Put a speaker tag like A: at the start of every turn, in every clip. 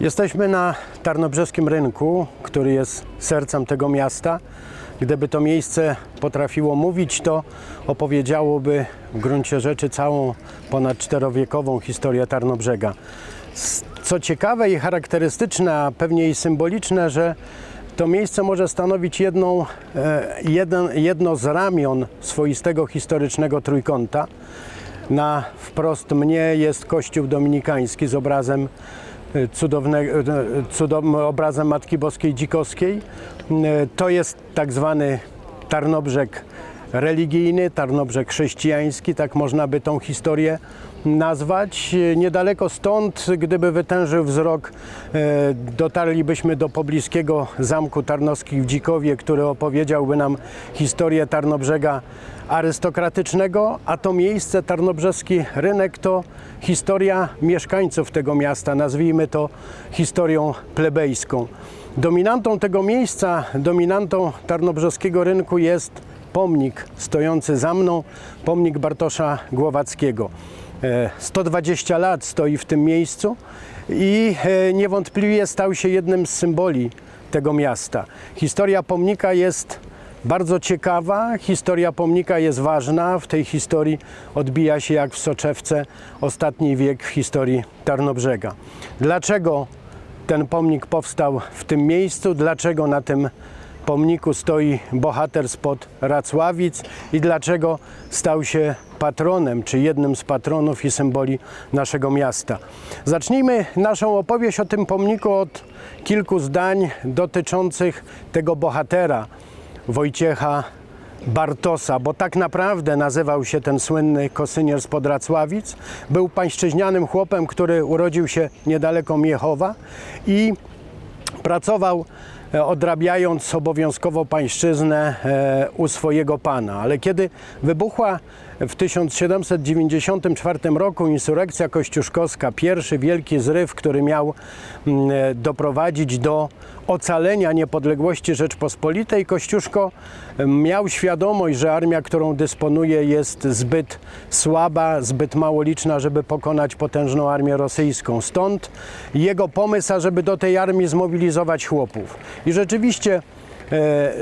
A: Jesteśmy na Tarnobrzeskim Rynku, który jest sercem tego miasta. Gdyby to miejsce potrafiło mówić, to opowiedziałoby w gruncie rzeczy całą ponad czterowiekową historię Tarnobrzega. Co ciekawe i charakterystyczne, a pewnie i symboliczne, że to miejsce może stanowić jedną, e, jeden, jedno z ramion swoistego historycznego trójkąta. Na wprost mnie jest kościół dominikański z obrazem e, cudownego, e, cudownym obrazem Matki Boskiej Dzikowskiej. E, To jest tak zwany Tarnobrzeg religijny, Tarnobrzeg chrześcijański, tak można by tą historię nazwać. Niedaleko stąd, gdyby wytężył wzrok, e, dotarlibyśmy do pobliskiego zamku Tarnowskich w Dzikowie, który opowiedziałby nam historię Tarnobrzega arystokratycznego, a to miejsce, Tarnobrzeski rynek, to historia mieszkańców tego miasta, nazwijmy to historią plebejską. Dominantą tego miejsca, dominantą tarnobrzeskiego rynku jest pomnik stojący za mną, pomnik Bartosza Głowackiego. E, 120 lat stoi w tym miejscu i e, niewątpliwie stał się jednym z symboli tego miasta. Historia pomnika jest bardzo ciekawa, historia pomnika jest ważna. W tej historii odbija się jak w soczewce ostatni wiek w historii Tarnobrzega. Dlaczego ten pomnik powstał w tym miejscu? Dlaczego na tym pomniku stoi bohater spod Racławic i dlaczego stał się patronem, czy jednym z patronów i symboli naszego miasta. Zacznijmy naszą opowieść o tym pomniku od kilku zdań dotyczących tego bohatera, Wojciecha Bartosa, bo tak naprawdę nazywał się ten słynny kosynier spod Racławic. Był pańszczyźnianym chłopem, który urodził się niedaleko Miechowa i pracował odrabiając obowiązkowo pańszczyznę e, u swojego pana. Ale kiedy wybuchła w 1794 roku insurekcja kościuszkowska, pierwszy wielki zryw, który miał mm, doprowadzić do ocalenia niepodległości Rzeczpospolitej, Kościuszko e, miał świadomość, że armia, którą dysponuje jest zbyt słaba, zbyt mało liczna, żeby pokonać potężną armię rosyjską. Stąd jego pomysł, żeby do tej armii zmobilizować chłopów. I rzeczywiście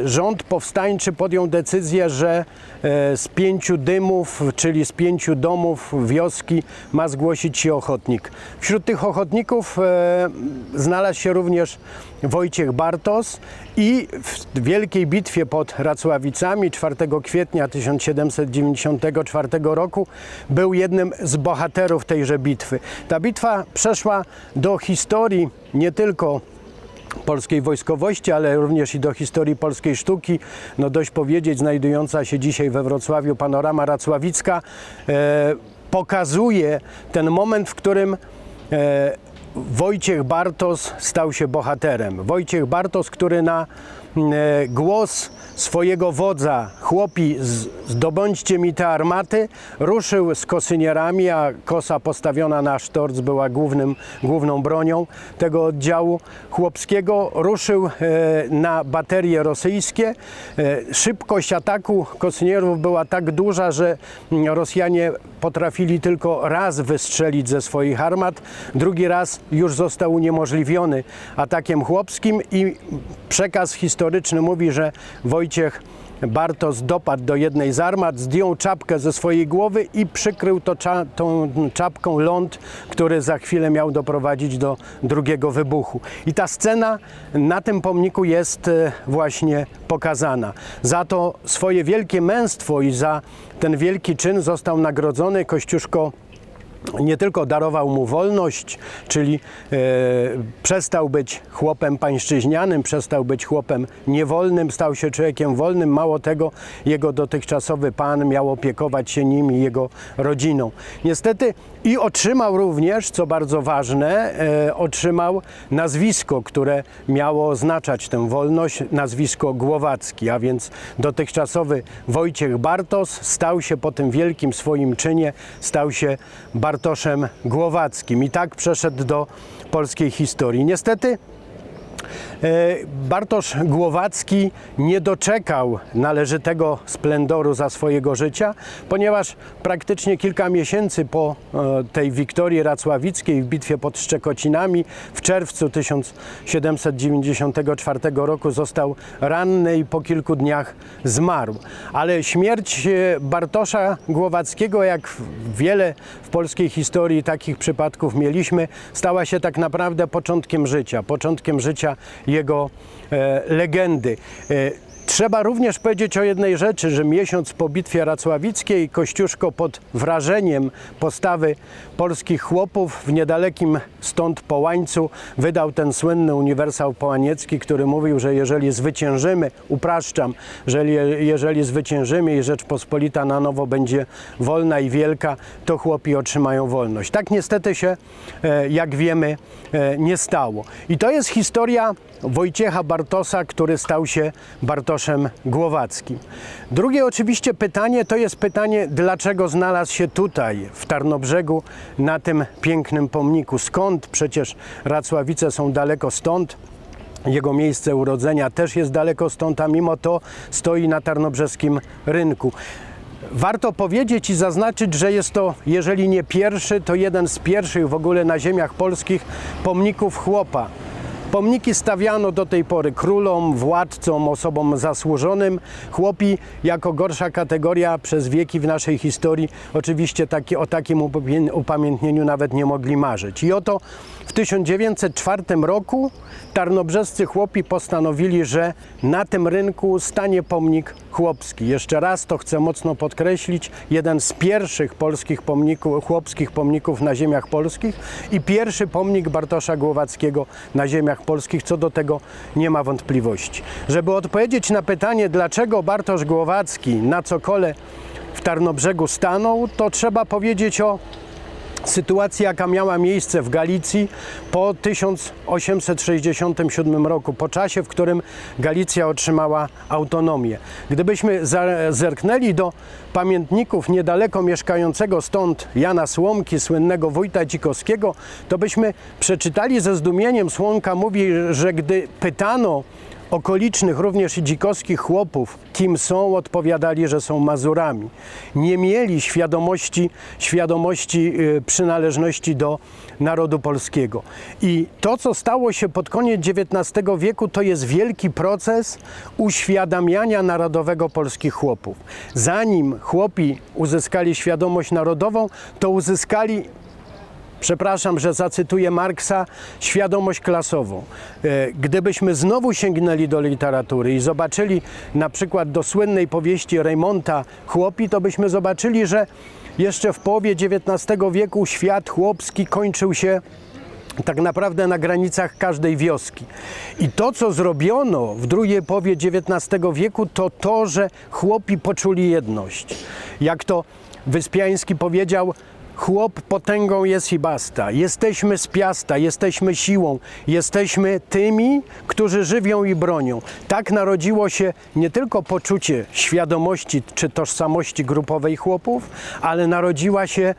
A: rząd powstańczy podjął decyzję, że e, z pięciu dymów, czyli z pięciu domów wioski ma zgłosić się ochotnik. Wśród tych ochotników e, znalazł się również Wojciech Bartos i w wielkiej bitwie pod Racławicami 4 kwietnia 1794 roku był jednym z bohaterów tejże bitwy. Ta bitwa przeszła do historii nie tylko polskiej wojskowości, ale również i do historii polskiej sztuki. No dość powiedzieć, znajdująca się dzisiaj we Wrocławiu panorama racławicka e, pokazuje ten moment, w którym e, Wojciech Bartos stał się bohaterem. Wojciech Bartos, który na e, głos swojego wodza, chłopi, zdobądźcie mi te armaty, ruszył z kosynierami, a kosa postawiona na sztorc była głównym, główną bronią tego oddziału chłopskiego. Ruszył e, na baterie rosyjskie. E, szybkość ataku kosynierów była tak duża, że mm, Rosjanie potrafili tylko raz wystrzelić ze swoich armat, drugi raz już został uniemożliwiony atakiem chłopskim i przekaz historyczny mówi, że Wojciech Bartos dopadł do jednej z armat, zdjął czapkę ze swojej głowy i przykrył to cza, tą czapką ląd, który za chwilę miał doprowadzić do drugiego wybuchu. I ta scena na tym pomniku jest e, właśnie pokazana. Za to swoje wielkie męstwo i za ten wielki czyn został nagrodzony Kościuszko nie tylko darował mu wolność, czyli e, przestał być chłopem pańszczyźnianym, przestał być chłopem niewolnym, stał się człowiekiem wolnym. Mało tego, jego dotychczasowy pan miał opiekować się nim i jego rodziną. Niestety i otrzymał również, co bardzo ważne, e, otrzymał nazwisko, które miało oznaczać tę wolność, nazwisko Głowacki, a więc dotychczasowy Wojciech Bartos stał się po tym wielkim swoim czynie, stał się Bartoszem Głowackim i tak przeszedł do polskiej historii. Niestety Bartosz Głowacki nie doczekał należytego splendoru za swojego życia, ponieważ praktycznie kilka miesięcy po e, tej wiktorii racławickiej w bitwie pod Szczekocinami w czerwcu 1794 roku został ranny i po kilku dniach zmarł. Ale śmierć e, Bartosza Głowackiego, jak wiele w polskiej historii takich przypadków mieliśmy, stała się tak naprawdę początkiem życia, początkiem życia jego e, legendy. Trzeba również powiedzieć o jednej rzeczy, że miesiąc po bitwie racławickiej Kościuszko pod wrażeniem postawy polskich chłopów w niedalekim stąd Połańcu wydał ten słynny uniwersał połaniecki, który mówił, że jeżeli zwyciężymy, upraszczam, że je- jeżeli zwyciężymy i Rzeczpospolita na nowo będzie wolna i wielka, to chłopi otrzymają wolność. Tak niestety się, e, jak wiemy, e, nie stało. I to jest historia Wojciecha Bartosa, który stał się Bartoszem Głowackim. Drugie oczywiście pytanie to jest pytanie, dlaczego znalazł się tutaj, w Tarnobrzegu, na tym pięknym pomniku. Skąd? Przecież Racławice są daleko stąd. Jego miejsce urodzenia też jest daleko stąd, a mimo to stoi na tarnobrzeskim rynku. Warto powiedzieć i zaznaczyć, że jest to, jeżeli nie pierwszy, to jeden z pierwszych w ogóle na ziemiach polskich pomników chłopa. Pomniki stawiano do tej pory królom, władcom, osobom zasłużonym. Chłopi jako gorsza kategoria przez wieki w naszej historii oczywiście taki, o takim upamię- upamiętnieniu nawet nie mogli marzyć. I oto w 1904 roku tarnobrzescy chłopi postanowili, że na tym rynku stanie pomnik chłopski. Jeszcze raz to chcę mocno podkreślić, jeden z pierwszych polskich pomników, chłopskich pomników na ziemiach polskich i pierwszy pomnik Bartosza Głowackiego na ziemiach polskich, co do tego nie ma wątpliwości. Żeby odpowiedzieć na pytanie, dlaczego Bartosz Głowacki na cokole w Tarnobrzegu stanął, to trzeba powiedzieć o sytuacji, jaka miała miejsce w Galicji po 1867 roku, po czasie, w którym Galicja otrzymała autonomię. Gdybyśmy zerknęli do pamiętników niedaleko mieszkającego stąd Jana Słomki, słynnego wójta Dzikowskiego, to byśmy przeczytali ze zdumieniem, Słomka mówi, że gdy pytano okolicznych, również i dzikowskich chłopów, kim są, odpowiadali, że są Mazurami. Nie mieli świadomości, świadomości y, przynależności do narodu polskiego. I to, co stało się pod koniec XIX wieku, to jest wielki proces uświadamiania narodowego polskich chłopów. Zanim chłopi uzyskali świadomość narodową, to uzyskali przepraszam, że zacytuję Marksa, świadomość klasową. E, Gdybyśmy znowu sięgnęli do literatury i zobaczyli na przykład do słynnej powieści Reymonta Chłopi, to byśmy zobaczyli, że jeszcze w połowie XIX wieku świat chłopski kończył się tak naprawdę na granicach każdej wioski. I to, co zrobiono w drugiej połowie XIX wieku, to to, że chłopi poczuli jedność. Jak to Wyspiański powiedział, chłop potęgą jest i basta. Jesteśmy z piasta, jesteśmy siłą, jesteśmy tymi, którzy żywią i bronią. Tak narodziło się nie tylko poczucie świadomości czy tożsamości grupowej chłopów, ale narodziła się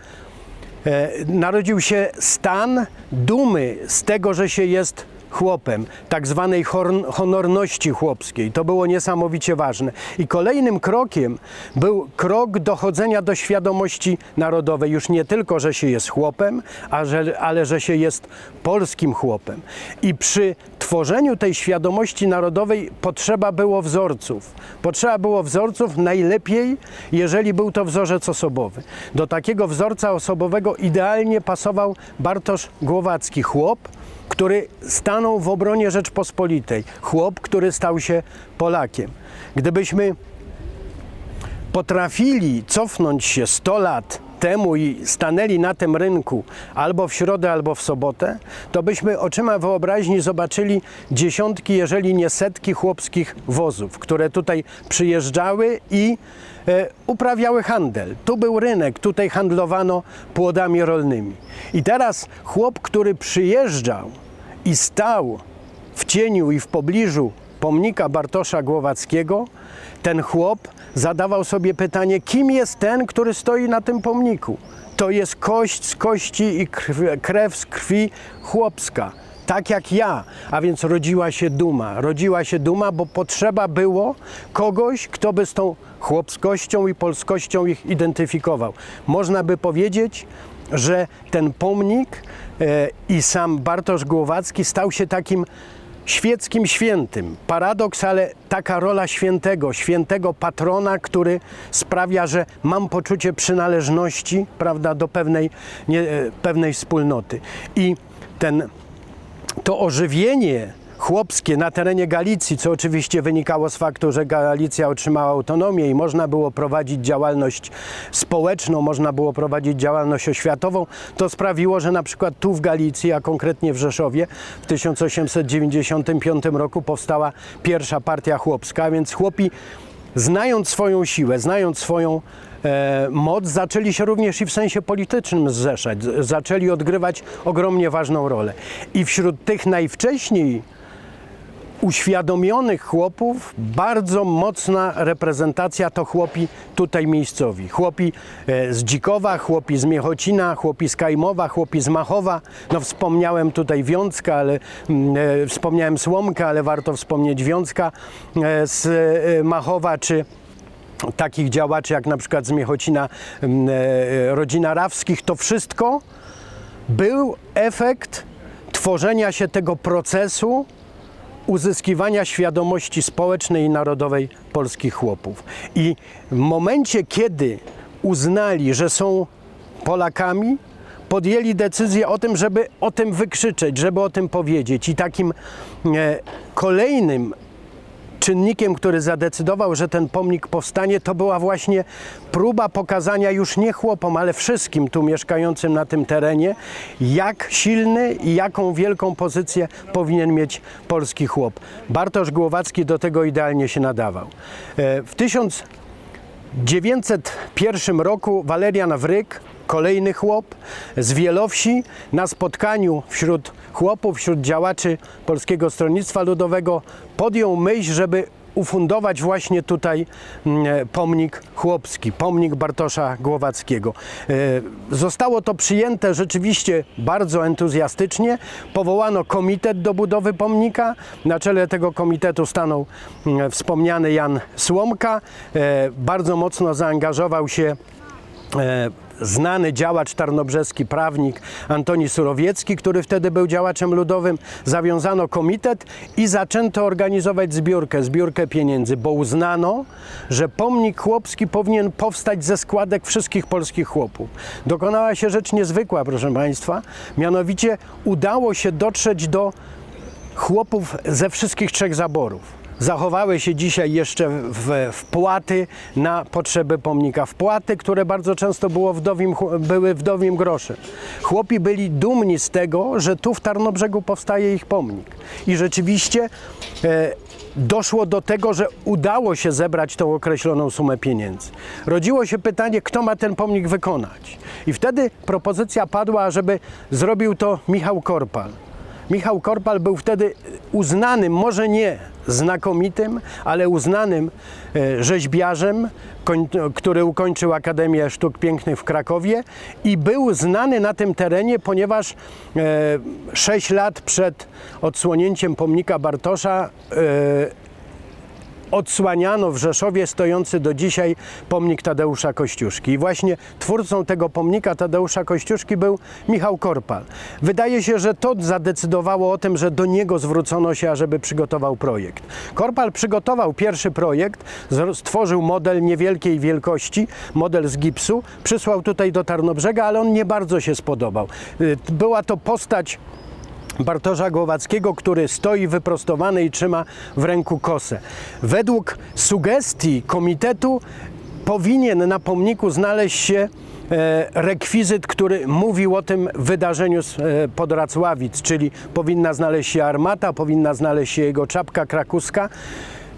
A: E, narodził się stan dumy z tego, że się jest chłopem, tak zwanej honorności chłopskiej. To było niesamowicie ważne. I kolejnym krokiem był krok dochodzenia do świadomości narodowej. Już nie tylko, że się jest chłopem, że, ale że się jest polskim chłopem. I przy tworzeniu tej świadomości narodowej potrzeba było wzorców. Potrzeba było wzorców najlepiej, jeżeli był to wzorzec osobowy. Do takiego wzorca osobowego idealnie pasował Bartosz Głowacki, chłop, który stanął w obronie Rzeczpospolitej. Chłop, który stał się Polakiem. Gdybyśmy potrafili cofnąć się 100 lat temu i stanęli na tym rynku albo w środę, albo w sobotę, to byśmy oczyma wyobraźni zobaczyli dziesiątki, jeżeli nie setki chłopskich wozów, które tutaj przyjeżdżały i e, uprawiały handel. Tu był rynek, tutaj handlowano płodami rolnymi. I teraz chłop, który przyjeżdżał i stał w cieniu i w pobliżu pomnika Bartosza Głowackiego, ten chłop zadawał sobie pytanie, kim jest ten, który stoi na tym pomniku. To jest kość z kości i krew z krwi chłopska. tak jak ja, a więc rodziła się duma. Rodziła się duma, bo potrzeba było kogoś, kto by z tą chłopskością i polskością ich identyfikował. Można by powiedzieć, że ten pomnik e, i sam Bartosz Głowacki stał się takim świeckim świętym. Paradoks, ale taka rola świętego, świętego patrona, który sprawia, że mam poczucie przynależności prawda, do pewnej, nie, e, pewnej wspólnoty. I ten, to ożywienie chłopskie na terenie Galicji, co oczywiście wynikało z faktu, że Galicja otrzymała autonomię i można było prowadzić działalność społeczną, można było prowadzić działalność oświatową, to sprawiło, że na przykład tu w Galicji, a konkretnie w Rzeszowie w 1895 roku powstała pierwsza partia chłopska, więc chłopi znając swoją siłę, znając swoją e, moc, zaczęli się również i w sensie politycznym zrzeszać, zaczęli odgrywać ogromnie ważną rolę. I wśród tych najwcześniej uświadomionych chłopów bardzo mocna reprezentacja to chłopi tutaj miejscowi. Chłopi e, z Dzikowa, chłopi z Miechocina, chłopi z Kajmowa, chłopi z Machowa. No wspomniałem tutaj Wiązka, ale mm, e, wspomniałem Słomka, ale warto wspomnieć Wiązka e, z Machowa czy takich działaczy jak na przykład z Miechocina mm, rodzina Rawskich. To wszystko był efekt tworzenia się tego procesu uzyskiwania świadomości społecznej i narodowej polskich chłopów. I w momencie, kiedy uznali, że są Polakami, podjęli decyzję o tym, żeby o tym wykrzyczeć, żeby o tym powiedzieć. I takim e, kolejnym czynnikiem, który zadecydował, że ten pomnik powstanie, to była właśnie próba pokazania już nie chłopom, ale wszystkim tu mieszkającym na tym terenie, jak silny i jaką wielką pozycję powinien mieć polski chłop. Bartosz Głowacki do tego idealnie się nadawał. E, W 1901 roku Walerian Wryk, kolejny chłop z Wielowsi, na spotkaniu wśród chłopów, wśród działaczy Polskiego Stronnictwa Ludowego podjął myśl, żeby ufundować właśnie tutaj mm, pomnik chłopski, pomnik Bartosza Głowackiego. E, Zostało to przyjęte rzeczywiście bardzo entuzjastycznie. Powołano komitet do budowy pomnika. Na czele tego komitetu stanął mm, wspomniany Jan Słomka. E, Bardzo mocno zaangażował się e, znany działacz tarnobrzeski, prawnik Antoni Surowiecki, który wtedy był działaczem ludowym. Zawiązano komitet i zaczęto organizować zbiórkę, zbiórkę pieniędzy, bo uznano, że pomnik chłopski powinien powstać ze składek wszystkich polskich chłopów. Dokonała się rzecz niezwykła, proszę Państwa, mianowicie udało się dotrzeć do chłopów ze wszystkich trzech zaborów. Zachowały się dzisiaj jeszcze w, wpłaty na potrzeby pomnika. Wpłaty, które bardzo często było wdowim, były wdowim groszem. Chłopi byli dumni z tego, że tu w Tarnobrzegu powstaje ich pomnik. I rzeczywiście e, doszło do tego, że udało się zebrać tą określoną sumę pieniędzy. Rodziło się pytanie, kto ma ten pomnik wykonać. I wtedy propozycja padła, żeby zrobił to Michał Korpal. Michał Korpal był wtedy uznanym, może nie znakomitym, ale uznanym e, rzeźbiarzem, który ukończył Akademię Sztuk Pięknych w Krakowie i był znany na tym terenie, ponieważ e, 6 lat przed odsłonięciem pomnika Bartosza e, odsłaniano w Rzeszowie stojący do dzisiaj pomnik Tadeusza Kościuszki. I właśnie twórcą tego pomnika Tadeusza Kościuszki był Michał Korpal. Wydaje się, że to zadecydowało o tym, że do niego zwrócono się, ażeby przygotował projekt. Korpal przygotował pierwszy projekt, stworzył model niewielkiej wielkości, model z gipsu, przysłał tutaj do Tarnobrzega, ale on nie bardzo się spodobał. Y, Była to postać Bartosza Głowackiego, który stoi wyprostowany i trzyma w ręku kosę. Według sugestii komitetu powinien na pomniku znaleźć się e, rekwizyt, który mówił o tym wydarzeniu e, pod Racławic, czyli powinna znaleźć się armata, powinna znaleźć się jego czapka krakuska.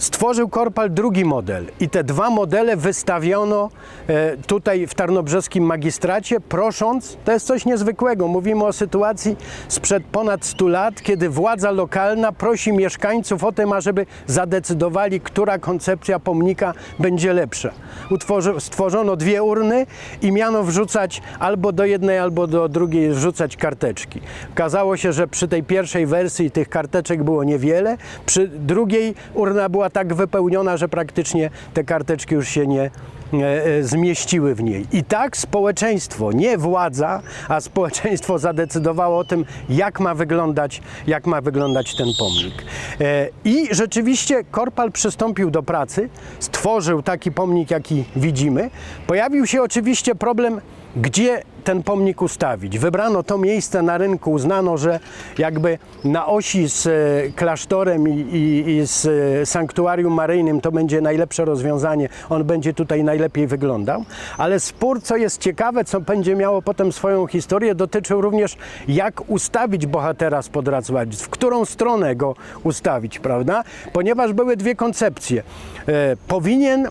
A: Stworzył Korpal drugi model i te dwa modele wystawiono e, tutaj w tarnobrzeskim magistracie, prosząc, to jest coś niezwykłego, mówimy o sytuacji sprzed ponad 100 lat, kiedy władza lokalna prosi mieszkańców o tym, ażeby zadecydowali, która koncepcja pomnika będzie lepsza. Utworzy, stworzono dwie urny i miano wrzucać albo do jednej, albo do drugiej wrzucać karteczki. Okazało się, że przy tej pierwszej wersji tych karteczek było niewiele, przy drugiej urna była tak wypełniona, że praktycznie te karteczki już się nie, e, zmieściły w niej. I tak społeczeństwo, nie władza, a społeczeństwo zadecydowało o tym, jak ma wyglądać, jak ma wyglądać ten pomnik. E, I rzeczywiście Korpal przystąpił do pracy, stworzył taki pomnik, jaki widzimy. Pojawił się oczywiście problem, gdzie ten pomnik ustawić. Wybrano to miejsce na rynku, uznano, że jakby na osi z e, klasztorem i, i, i z e, sanktuarium maryjnym to będzie najlepsze rozwiązanie, on będzie tutaj najlepiej wyglądał, ale spór, co jest ciekawe, co będzie miało potem swoją historię, dotyczył również jak ustawić bohatera spod Racławic, w którą stronę go ustawić, prawda? Ponieważ były dwie koncepcje. E, powinien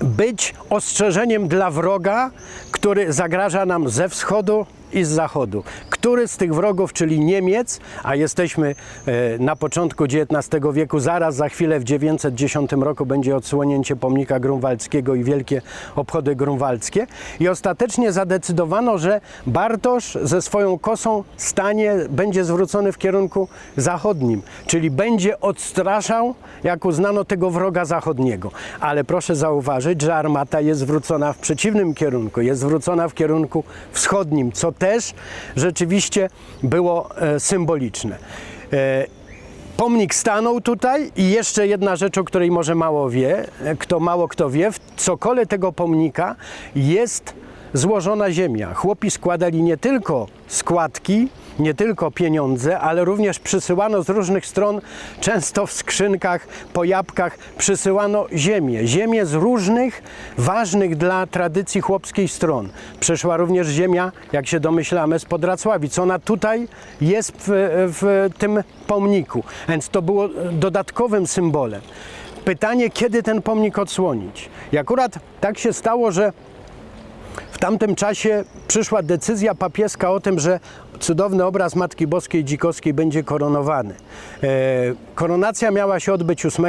A: być ostrzeżeniem dla wroga, który zagraża nam ze wschodu i z zachodu. Który z tych wrogów, czyli Niemiec, a jesteśmy e, na początku XIX wieku, zaraz za chwilę w 910 roku będzie odsłonięcie pomnika grunwaldzkiego i wielkie obchody grunwaldzkie. I ostatecznie zadecydowano, że Bartosz ze swoją kosą stanie, będzie zwrócony w kierunku zachodnim, czyli będzie odstraszał, jak uznano, tego wroga zachodniego. Ale proszę zauważyć, że armata jest zwrócona w przeciwnym kierunku, jest zwrócona w kierunku wschodnim, co też rzeczywiście było e, symboliczne. E, Pomnik stanął tutaj i jeszcze jedna rzecz, o której może mało wie, e, kto mało kto wie, w cokole tego pomnika jest złożona ziemia. Chłopi składali nie tylko składki, nie tylko pieniądze, ale również przysyłano z różnych stron, często w skrzynkach, po jabłkach, przysyłano ziemię. Ziemię z różnych ważnych dla tradycji chłopskiej stron. Przyszła również ziemia, jak się domyślamy, z Podracławic. Ona tutaj jest w, w tym pomniku, więc to było dodatkowym symbolem. Pytanie, kiedy ten pomnik odsłonić? I akurat tak się stało, że tamtym czasie przyszła decyzja papieska o tym, że cudowny obraz Matki Boskiej Dzikowskiej będzie koronowany. E, koronacja miała się odbyć 8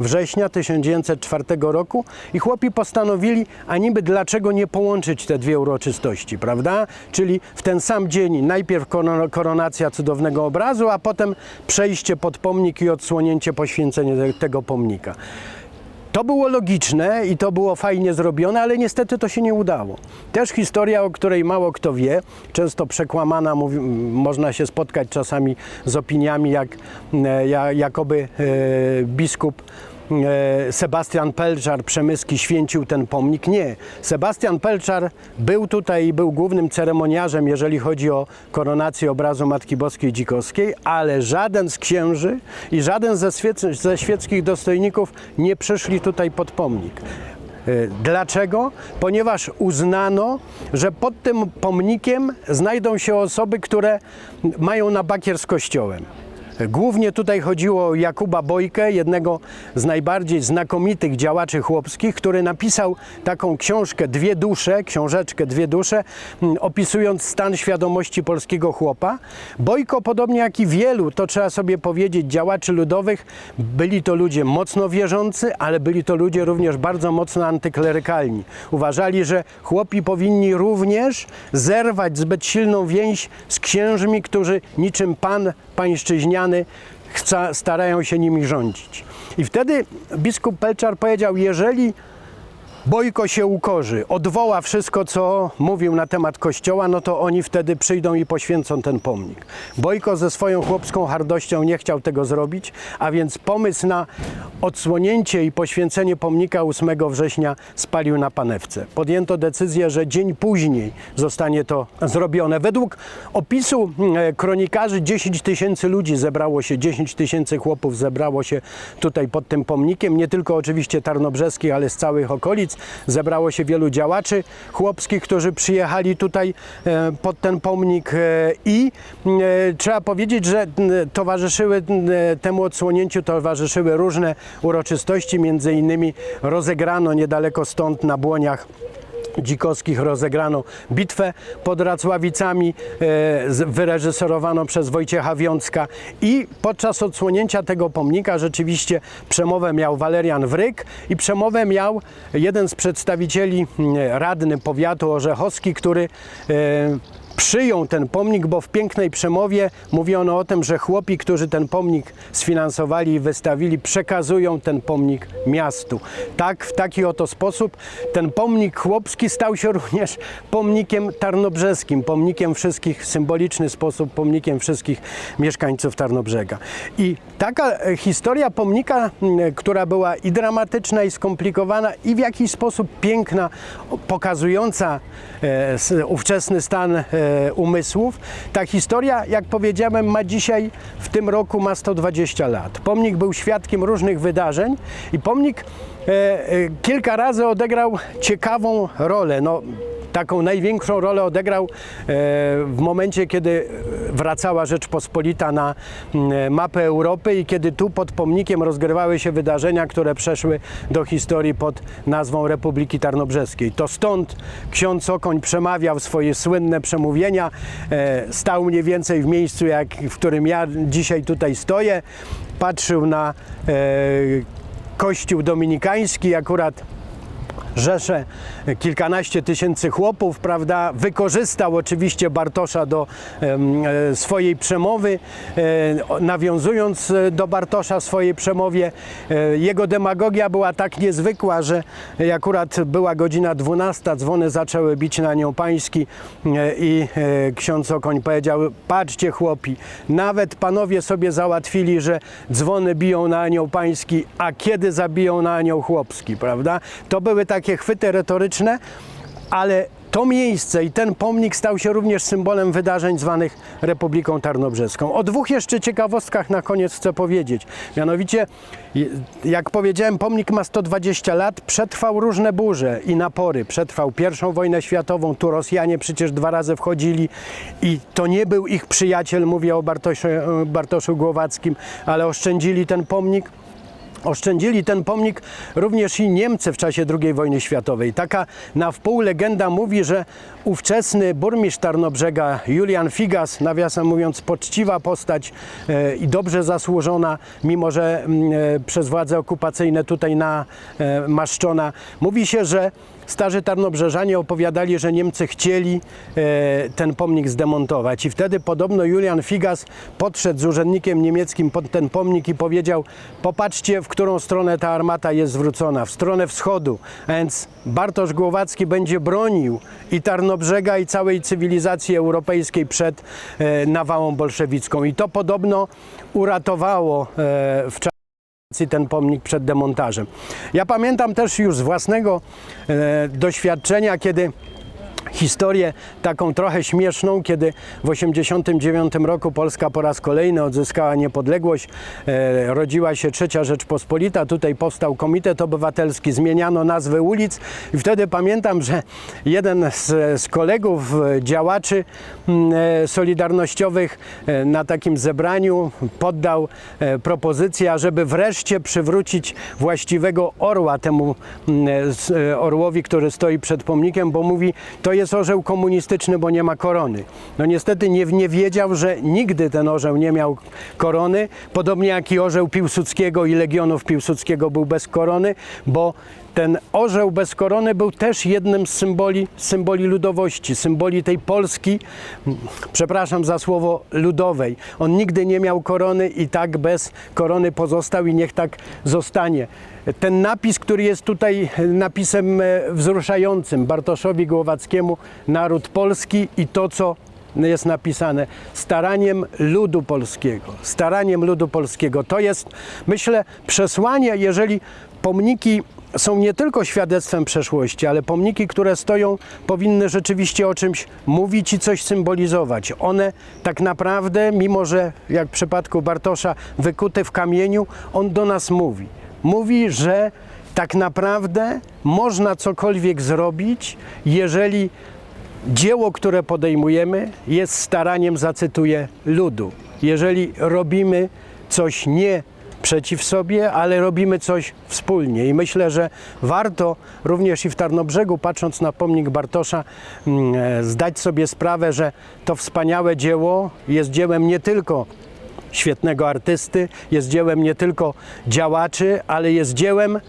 A: września 1904 roku i chłopi postanowili, a niby dlaczego nie połączyć te dwie uroczystości, prawda? Czyli w ten sam dzień najpierw koron- koronacja cudownego obrazu, a potem przejście pod pomnik i odsłonięcie, poświęcenie te- tego pomnika. To było logiczne i to było fajnie zrobione, ale niestety to się nie udało. Też historia, o której mało kto wie, często przekłamana, mówi, można się spotkać czasami z opiniami, jak e, ja- jakoby e, biskup Sebastian Pelczar Przemyski święcił ten pomnik. Nie. Sebastian Pelczar był tutaj i był głównym ceremoniarzem, jeżeli chodzi o koronację obrazu Matki Boskiej Dzikowskiej, ale żaden z księży i żaden ze, świec- ze świeckich dostojników nie przyszli tutaj pod pomnik. E, Dlaczego? Ponieważ uznano, że pod tym pomnikiem znajdą się osoby, które mają na bakier z kościołem. Głównie tutaj chodziło o Jakuba Bojkę, jednego z najbardziej znakomitych działaczy chłopskich, który napisał taką książkę Dwie dusze, książeczkę Dwie dusze, m, opisując stan świadomości polskiego chłopa. Bojko, podobnie jak i wielu, to trzeba sobie powiedzieć, działaczy ludowych, byli to ludzie mocno wierzący, ale byli to ludzie również bardzo mocno antyklerykalni. Uważali, że chłopi powinni również zerwać zbyt silną więź z księżmi, którzy niczym pan pańszczyźniany chca, starają się nimi rządzić. I wtedy biskup Pelczar powiedział, jeżeli Bojko się ukorzy, odwoła wszystko, co mówił na temat kościoła, no to oni wtedy przyjdą i poświęcą ten pomnik. Bojko ze swoją chłopską hardością nie chciał tego zrobić, a więc pomysł na odsłonięcie i poświęcenie pomnika 8 września spalił na panewce. Podjęto decyzję, że dzień później zostanie to zrobione. Według opisu e, kronikarzy 10 tysięcy ludzi zebrało się, 10 tysięcy chłopów zebrało się tutaj pod tym pomnikiem, nie tylko oczywiście tarnobrzeskich, ale z całych okolic. Zebrało się wielu działaczy chłopskich, którzy przyjechali tutaj e, pod ten pomnik e, i e, trzeba powiedzieć, że towarzyszyły temu odsłonięciu towarzyszyły różne uroczystości, między innymi rozegrano niedaleko stąd na Błoniach Dzikowskich rozegrano bitwę pod Racławicami, e, wyreżyserowano przez Wojciecha Wiącka i podczas odsłonięcia tego pomnika rzeczywiście przemowę miał Walerian Wryk i przemowę miał jeden z przedstawicieli mm, radny powiatu orzechowski, który e, przyjął ten pomnik, bo w pięknej przemowie mówiono o tym, że chłopi, którzy ten pomnik sfinansowali i wystawili, przekazują ten pomnik miastu. Tak, w taki oto sposób ten pomnik chłopski stał się również pomnikiem tarnobrzeskim, pomnikiem wszystkich, w symboliczny sposób, pomnikiem wszystkich mieszkańców Tarnobrzega. I taka e, historia pomnika, która była i dramatyczna, i skomplikowana, i w jakiś sposób piękna, pokazująca e, ówczesny stan e, umysłów. Ta historia, jak powiedziałem, ma dzisiaj, w tym roku ma 120 lat. Pomnik był świadkiem różnych wydarzeń i pomnik e, e, kilka razy odegrał ciekawą rolę. No, taką największą rolę odegrał e, w momencie, kiedy wracała Rzeczpospolita na mm, mapę Europy i kiedy tu pod pomnikiem rozgrywały się wydarzenia, które przeszły do historii pod nazwą Republiki Tarnobrzeskiej. To stąd ksiądz Okoń przemawiał swoje słynne przemówienia, e, stał mniej więcej w miejscu, jak, w którym ja dzisiaj tutaj stoję, patrzył na e, kościół dominikański, akurat rzesze, kilkanaście tysięcy chłopów, prawda, wykorzystał oczywiście Bartosza do e, swojej przemowy, e, nawiązując e, do Bartosza w swojej przemowie. Jego demagogia była tak niezwykła, że akurat była godzina 12, dzwony zaczęły bić na nią pański i ksiądz Okoń powiedział, patrzcie chłopi, nawet panowie sobie załatwili, że dzwony biją na anioł pański, a kiedy zabiją na anioł chłopski, prawda? To były takie chwyty retoryczne, ale to miejsce i ten pomnik stał się również symbolem wydarzeń zwanych Republiką Tarnobrzeską. O dwóch jeszcze ciekawostkach na koniec chcę powiedzieć. Mianowicie, jak powiedziałem, pomnik ma 120 lat, przetrwał różne burze i napory. Przetrwał pierwszą wojnę światową, tu Rosjanie przecież dwa razy wchodzili i to nie był ich przyjaciel, mówię o Bartoszu, Bartoszu Głowackim, ale oszczędzili ten pomnik. Oszczędzili ten pomnik również i Niemcy w czasie II wojny światowej. Taka na wpół legenda mówi, że ówczesny burmistrz Tarnobrzega Julian Figas, nawiasem mówiąc poczciwa postać e, i dobrze zasłużona, mimo że mm, e, przez władze okupacyjne tutaj namaszczona, mówi się, że Starzy Tarnobrzeżanie opowiadali, że Niemcy chcieli e, ten pomnik zdemontować. I wtedy podobno Julian Figas podszedł z urzędnikiem niemieckim pod ten pomnik i powiedział popatrzcie, w którą stronę ta armata jest zwrócona, w stronę wschodu, więc Bartosz Głowacki będzie bronił i Tarnobrzega i całej cywilizacji europejskiej przed e, nawałą bolszewicką. I to podobno uratowało e, w czasie ten pomnik przed demontażem. Ja pamiętam też już z własnego e, doświadczenia, kiedy historię taką trochę śmieszną, kiedy w 1989 roku Polska po raz kolejny odzyskała niepodległość, e, rodziła się trzecia Rzeczpospolita, tutaj powstał Komitet Obywatelski, zmieniano nazwy ulic i wtedy pamiętam, że jeden z, z kolegów e, działaczy e, solidarnościowych e, na takim zebraniu poddał e, propozycję, ażeby wreszcie przywrócić właściwego orła temu e, e, orłowi, który stoi przed pomnikiem, bo mówi, to jest orzeł komunistyczny, bo nie ma korony. No niestety nie, nie wiedział, że nigdy ten orzeł nie miał korony, podobnie jak i orzeł Piłsudskiego i Legionów Piłsudskiego był bez korony, bo ten orzeł bez korony był też jednym z symboli, symboli ludowości, symboli tej Polski, przepraszam za słowo ludowej. On nigdy nie miał korony i tak bez korony pozostał i niech tak zostanie. Ten napis, który jest tutaj napisem e, wzruszającym Bartoszowi Głowackiemu, naród polski i to, co jest napisane staraniem ludu polskiego. Staraniem ludu polskiego. To jest, myślę, przesłanie, jeżeli pomniki są nie tylko świadectwem przeszłości, ale pomniki, które stoją, powinny rzeczywiście o czymś mówić i coś symbolizować. One tak naprawdę, mimo że jak w przypadku Bartosza wykuty w kamieniu, on do nas mówi. Mówi, że tak naprawdę można cokolwiek zrobić, jeżeli dzieło, które podejmujemy, jest staraniem, zacytuję, ludu. Jeżeli robimy coś nie przeciw sobie, ale robimy coś wspólnie. I myślę, że warto również i w Tarnobrzegu, patrząc na pomnik Bartosza, mm, e, zdać sobie sprawę, że to wspaniałe dzieło jest dziełem nie tylko świetnego artysty, jest dziełem nie tylko działaczy, ale jest dziełem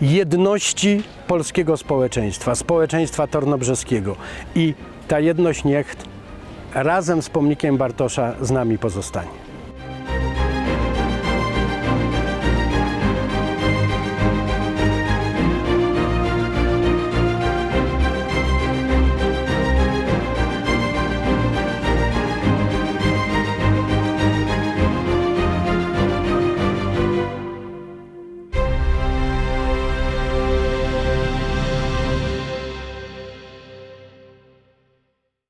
A: jedności polskiego społeczeństwa, społeczeństwa tornobrzeskiego. I ta jedność niech razem z pomnikiem Bartosza z nami pozostanie.